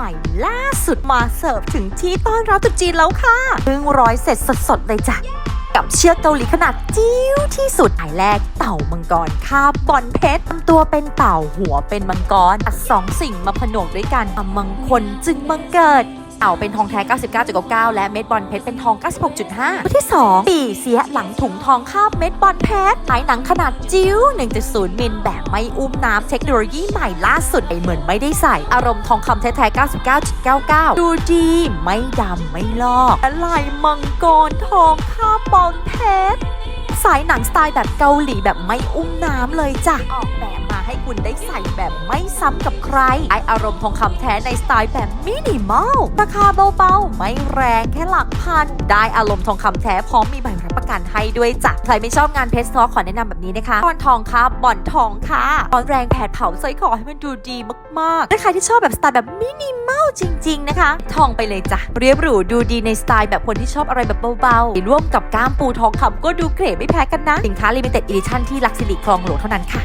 ใหม่ล่าสุดมาเสิร์ฟถึงที่ต้อนรับตุ๊จีนแล้วค่ะเพิ่งร้อยเสร็จสดๆเลยจ้ะ กับเชือกเกาหลีขนาดจิ๋วที่สุดสายแรกเต่ามังกรคาบบอนเพชรทำตัวเป็นเต่าหัวเป็นมังกรอัดสองสิ่งมาผนวกด้วยกันทำมังคลจึงมังเกิด เต่าเป็นทองแท้ 99.99 และเม็ดบอลเพชรเป็นทอง 96.5ตัวที่ 2 ปีเสียหลังถุงทองคาบเม็ดบอลเพชรหายหนังขนาดจิ๋ว1.0มิลแบบไม่อุ้มน้ำเทคโนโลยีใหม่ล่าสุดไอเหมือนไม่ได้ใส่ อารมณ์ทองคำแท้ๆ 99.99 ดูดี ไม่ดำไม่ลอกและลายมังกรทองคาบบอลเพชรสายหนังสไตล์แบบเกาหลีแบบไม่อุ้มน้ำเลยจ้ะออกแบบมา ให้คุณได้ใส่แบบไม่ซ้ำกับใคร ไออารมณ์ทองคำแท้ในสไตล์แบบมินิมอล ราคาเบาๆ ไม่แรงแค่หลักพัน ได้อารมณ์ทองคำแท้พร้อมมีใบรับประกันให้ด้วยจ้ะ ใครไม่ชอบงานเพชรซอขอแนะนำแบบนี้นะคะ บอลทองค่ะบอลทองค่ะบอลแรงแผดเผาใส่ขอให้มันดูดีมากๆและใครที่ชอบแบบสไตล์แบบมินิมอลจริง ๆ นะคะ ทองไปเลยจ้ะ เรียบหรูดูดีในสไตล์แบบคนที่ชอบอะไรแบบเบาๆร่วมกับก้ามปูทองคำก็ดูเก๋ไม่แพ้กันนะ สินค้า limited edition ที่ลักซิลิคลองหลวงเท่านั้นค่ะ